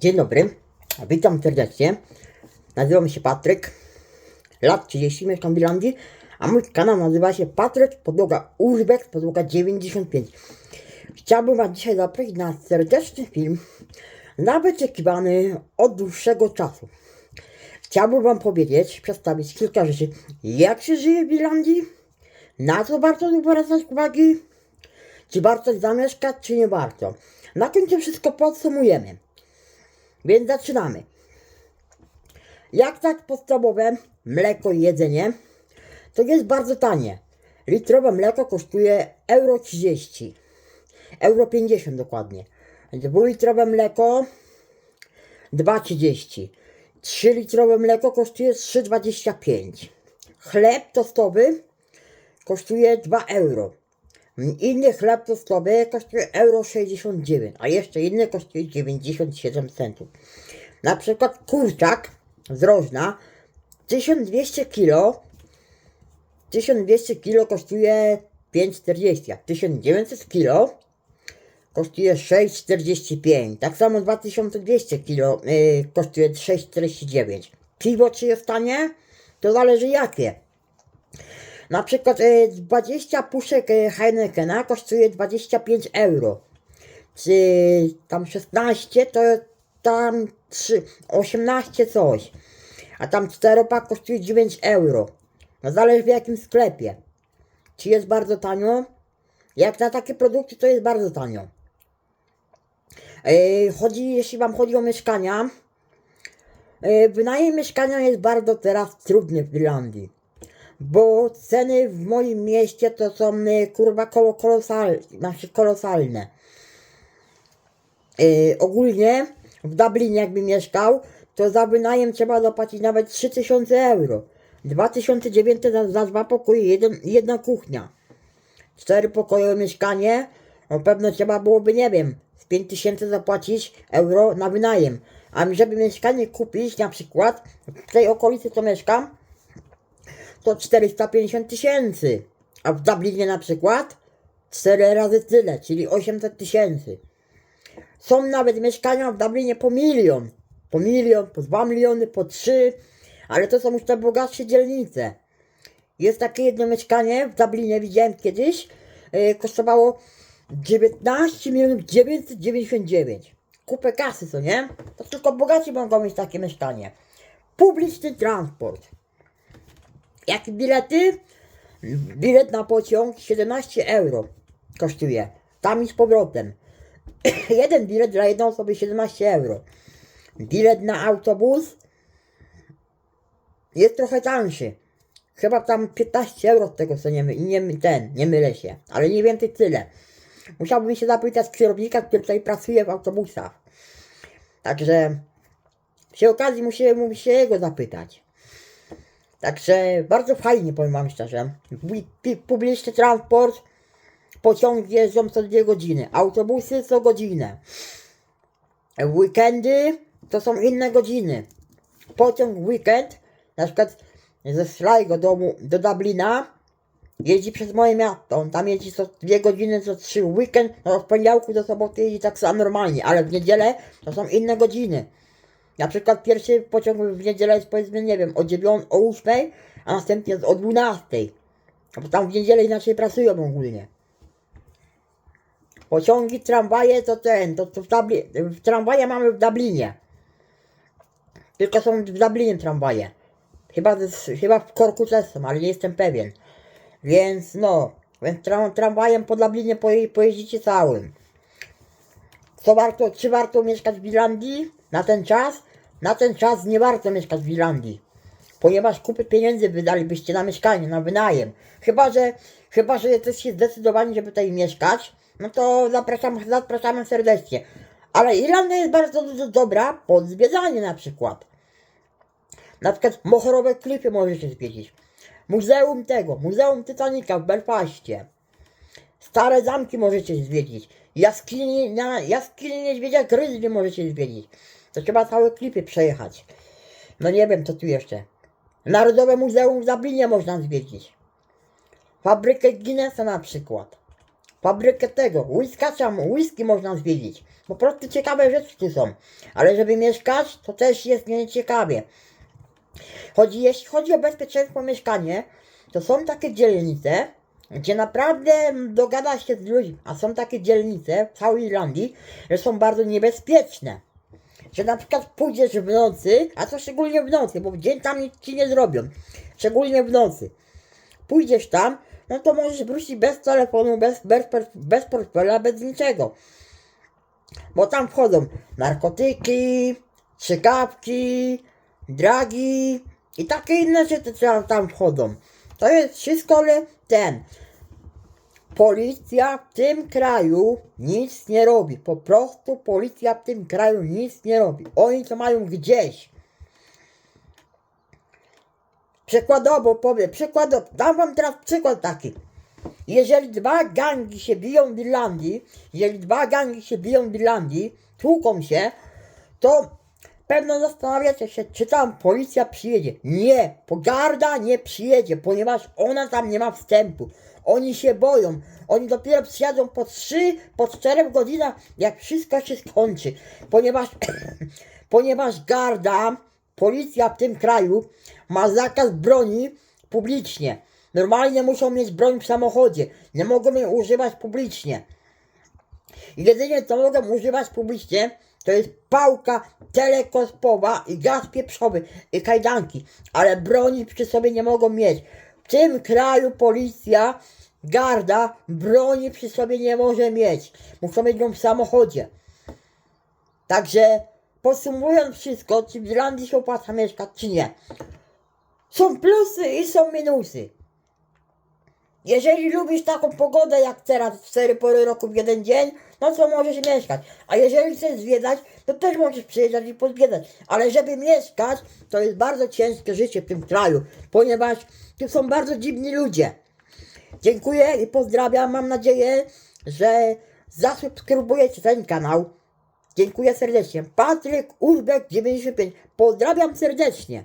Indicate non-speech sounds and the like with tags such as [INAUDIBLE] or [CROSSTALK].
Dzień dobry, witam serdecznie. Nazywam się Patryk, lat 30, mieszkam w Irlandii, a mój kanał nazywa się Patryk Podłoga Urbex, podłoga 95. Chciałbym Was dzisiaj zaprosić na serdeczny film, wyczekiwany od dłuższego czasu. Chciałbym Wam powiedzieć, przedstawić kilka rzeczy, jak się żyje w Irlandii, na co warto zwracać uwagi, czy warto zamieszkać, czy nie warto. Na końcu wszystko podsumujemy. Więc zaczynamy. Jak tak podstawowe mleko i jedzenie, to jest bardzo tanie. Litrowe mleko kosztuje euro 30. Euro 50 dokładnie. Dwulitrowe mleko 2,30. 3 litrowe mleko kosztuje 3,25. Chleb tostowy kosztuje 2 euro. Inny chleb tostowy kosztuje euro 69, a jeszcze inny kosztuje 97 centów. Na przykład kurczak z rożna 1200 kilo 1200 kilo kosztuje 5,40, a 1900 kilo kosztuje 6,45. Tak samo 2200 kilo yy, kosztuje 6,49. Piwo czy jest tanie? To zależy jakie. Na przykład e, 20 puszek e, Heinekena kosztuje 25 euro. Czy tam 16 to tam 3, 18 coś. A tam 4 pak kosztuje 9 euro. No zależy w jakim sklepie. Czy jest bardzo tanio? Jak na takie produkty to jest bardzo tanio. E, chodzi, jeśli wam chodzi o mieszkania, e, wynajem mieszkania jest bardzo teraz trudny w Irlandii bo ceny w moim mieście to są y, kurwa koło kolosalne, znaczy kolosalne. Yy, ogólnie w Dublinie jakby mieszkał, to za wynajem trzeba zapłacić nawet 3000 euro. 2900 za, za dwa pokoje, jeden, jedna kuchnia. Cztery pokoje mieszkanie, no pewno trzeba byłoby, nie wiem, z 5000 zapłacić euro na wynajem. A żeby mieszkanie kupić, na przykład w tej okolicy co mieszkam, to 450 tysięcy, a w Dublinie na przykład 4 razy tyle, czyli 800 tysięcy. Są nawet mieszkania w Dublinie po milion, po milion, po 2 miliony, po 3, ale to są już te bogatsze dzielnice. Jest takie jedno mieszkanie w Dublinie, widziałem kiedyś, yy, kosztowało 19 milionów 999. Kupę kasy, co nie? To tylko bogaci mogą mieć takie mieszkanie. Publiczny transport. Jakie bilety? Bilet na pociąg 17 euro kosztuje. Tam i z powrotem. [CLEARS THROAT] Jeden bilet dla jednej osoby 17 euro. Bilet na autobus jest trochę tańszy. Chyba tam 15 euro z tego co nie, my, nie ten, nie mylę się. Ale nie więcej tyle. Musiałbym się zapytać kierownika, który tutaj pracuje w autobusach. Także przy okazji musimy się jego zapytać. Także bardzo fajnie, powiem Wam szczerze. Publiczny transport, pociągi jeżdżą co dwie godziny, autobusy co godzinę. Weekendy to są inne godziny. Pociąg weekend, na przykład ze Sligo do, do Dublina, jeździ przez moje miasto. Tam jeździ co dwie godziny, co trzy weekend, no od poniedziałku do soboty jeździ tak samo normalnie, ale w niedzielę to są inne godziny. Na przykład pierwszy pociąg w niedzielę jest powiedzmy, nie wiem, o 9, o 8, a następnie jest o 12. Bo tam w niedzielę inaczej pracują ogólnie. Pociągi, tramwaje to ten, to, to w, Dubli, w tramwaje mamy w Dublinie. Tylko są w Dublinie tramwaje. Chyba, chyba w Korku też są, ale nie jestem pewien. Więc no, więc tram, tramwajem po Dublinie poje, pojeździcie całym. Co warto, czy warto mieszkać w Irlandii na ten czas? Na ten czas nie warto mieszkać w Irlandii. Ponieważ kupy pieniędzy wydalibyście na mieszkanie, na wynajem. Chyba, że, chyba, że jesteście zdecydowani, żeby tutaj mieszkać, no to zapraszam, zapraszamy serdecznie. Ale Irlandia jest bardzo do- dobra pod zwiedzanie na przykład. Na przykład Mochorowe Klify możecie zwiedzić. Muzeum tego, Muzeum Titanica w Belfaście. Stare zamki możecie zwiedzić. Jaskini, na jaskini niedźwiedzia gryzli możecie zwiedzić. To trzeba całe klipy przejechać. No nie wiem, co tu jeszcze. Narodowe Muzeum w Dublinie można zwiedzić. Fabrykę Guinnessa na przykład. fabrykę tego, whiskacza, whisky można zwiedzić. Po prostu ciekawe rzeczy tu są. Ale żeby mieszkać, to też jest nieciekawie. Chodzi, jeśli chodzi o bezpieczeństwo mieszkanie, to są takie dzielnice, gdzie naprawdę dogada się z ludźmi, a są takie dzielnice w całej Irlandii, że są bardzo niebezpieczne. Że na przykład pójdziesz w nocy, a to szczególnie w nocy, bo w dzień tam nic ci nie zrobią. Szczególnie w nocy. Pójdziesz tam, no to możesz wrócić bez telefonu, bez, bez, bez portfela, bez niczego. Bo tam wchodzą narkotyki, strzykawki, dragi i takie inne rzeczy tam, tam wchodzą. To jest wszystko ale ten. Policja w tym kraju nic nie robi. Po prostu policja w tym kraju nic nie robi. Oni to mają gdzieś. Przykładowo powiem, przykładowo, dam wam teraz przykład taki. Jeżeli dwa gangi się biją w Irlandii, jeżeli dwa gangi się biją w Irlandii, tłuką się, to pewno zastanawiacie się, czy tam policja przyjedzie. Nie, pogarda nie przyjedzie, ponieważ ona tam nie ma wstępu. Oni się boją. Oni dopiero przyjadą po 3, po 4 godzinach, jak wszystko się skończy. Ponieważ, [CLEARS THROAT] ponieważ garda, policja w tym kraju ma zakaz broni publicznie. Normalnie muszą mieć broń w samochodzie. Nie mogą jej używać publicznie. Jedynie co mogą używać publicznie, to jest pałka telekospowa i gaz pieprzowy i kajdanki, ale broni przy sobie nie mogą mieć. W tym kraju policja, garda broni przy sobie nie może mieć. Muszą mieć ją w samochodzie. Także podsumowując wszystko, czy w Irlandii się opłaca mieszkać, czy nie. Są plusy i są minusy. Jeżeli lubisz taką pogodę jak teraz, cztery pory roku w jeden dzień, no to możesz mieszkać. A jeżeli chcesz zwiedzać, to też możesz przyjeżdżać i pozwiedzać. Ale żeby mieszkać, to jest bardzo ciężkie życie w tym kraju, ponieważ tu są bardzo dziwni ludzie. Dziękuję i pozdrawiam. Mam nadzieję, że zasubskrybujecie ten kanał. Dziękuję serdecznie. Patryk Urbek 95. Pozdrawiam serdecznie.